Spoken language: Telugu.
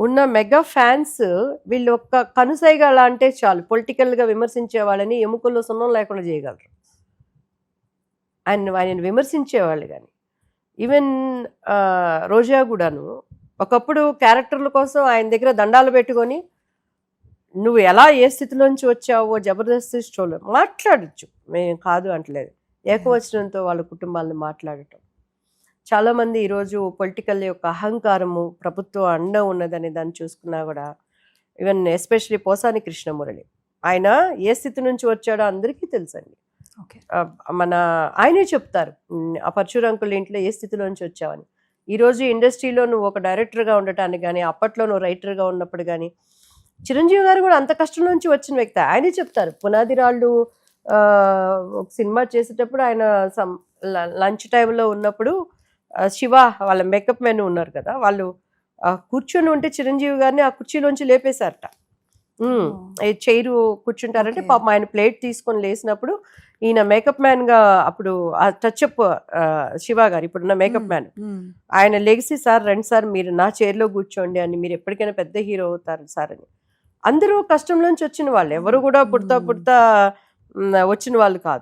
ఉన్న మెగా ఫ్యాన్స్ వీళ్ళు ఒక్క కనుసైగా అలా అంటే చాలు. పొలిటికల్గా విమర్శించే వాళ్ళని ఎముకల్లో సున్నం లేకుండా చేయగలరు. ఆయన ఆయన విమర్శించేవాళ్ళు కానీ ఈవెన్ రోజా కూడాను ఒకప్పుడు క్యారెక్టర్ల కోసం ఆయన దగ్గర దండాలు పెట్టుకొని నువ్వు ఎలా ఏ స్థితిలోంచి వచ్చావో జబర్దస్త్ షోలో మాట్లాడచ్చు. మేము కాదు అంటలేదు. ఏకవచనంతో వాళ్ళ కుటుంబాలను మాట్లాడటం. చాలామంది ఈరోజు పొలిటికల్ యొక్క అహంకారము ప్రభుత్వం అండ ఉన్నదని దాన్ని చూసుకున్నా కూడా ఈవెన్ ఎస్పెషలీ పోసాని కృష్ణమురళి. ఆయన ఏ స్థితి నుంచి వచ్చాడో అందరికీ తెలుసండి. మన ఆయనే చెప్తారు ఆ పరశుర అంకుల్ ఇంట్లో ఏ స్థితిలో నుంచి వచ్చావని. ఈరోజు ఇండస్ట్రీలో నువ్వు ఒక డైరెక్టర్గా ఉండటానికి కానీ అప్పట్లో నువ్వు రైటర్గా ఉన్నప్పుడు కానీ చిరంజీవి గారు కూడా అంత కష్టం నుంచి వచ్చిన వ్యక్తి. ఆయనే చెప్తారు పునాది రాళ్ళు ఒక సినిమా చేసేటప్పుడు ఆయన సమ్ లంచ్ టైంలో ఉన్నప్పుడు శివ వాళ్ళ మేకప్ మెన్ ఉన్నారు కదా వాళ్ళు కూర్చొని ఉంటే చిరంజీవి గారిని ఆ కుర్చీలోంచి లేపేశారట. చైరు కూర్చుంటారంటే. పాపం ఆయన ప్లేట్ తీసుకొని లేసినప్పుడు ఈయన మేకప్ మ్యాన్గా అప్పుడు ఆ టచ్అప్ శివ గారు ఇప్పుడున్న మేకప్ మ్యాన్. ఆయన లెగిసి సార్ రండి సార్ మీరు నా చైర్లో కూర్చోండి అని మీరు ఎప్పటికైనా పెద్ద హీరో అవుతారు సార్ అని. అందరూ కష్టంలోంచి వచ్చిన వాళ్ళు. ఎవరు కూడా పుడతా. పుడతా వచ్చిన వాళ్ళు కాదు.